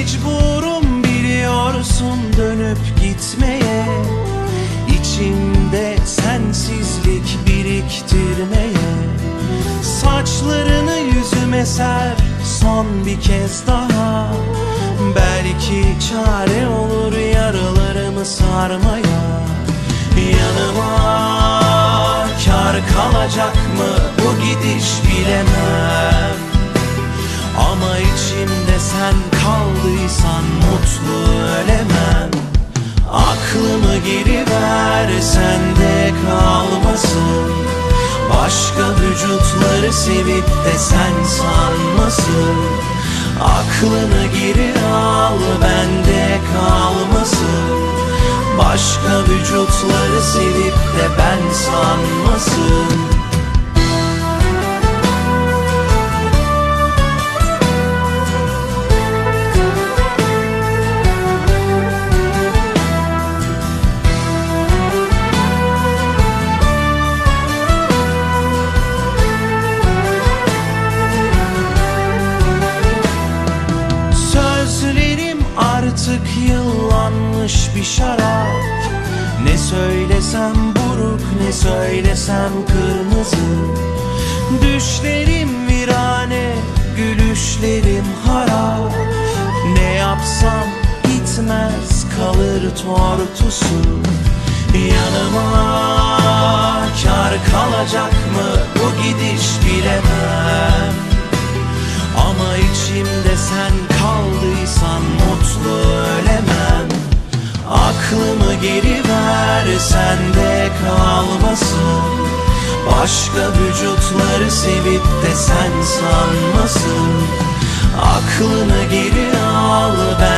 Mecburum biliyorsun dönüp gitmeye. İçimde sensizlik biriktirmeye. Saçlarını yüzüme ser son bir kez daha. Belki çare olur yaralarımı sarmaya. Yanıma kar kalacak mı? Bu gidiş bilemem. Ama içimde sen kal kaldıysan mutlu ölemem Aklımı geri ver sende kalmasın. Başka vücutları sevip de sen sanmasın Aklını geri al bende kalmasın. Başka vücutları sevip de ben yıllanmış bir şarap. Ne söylesem buruk ne söylesem kırmızı. Düşlerim virane gülüşlerim harap. Ne yapsam gitmez kalır tortusu. Yanıma kar kalacak mı? Bu gidiş sende kalmasın. Başka vücutları sevip de sen sanmasın. Aklını geri al bende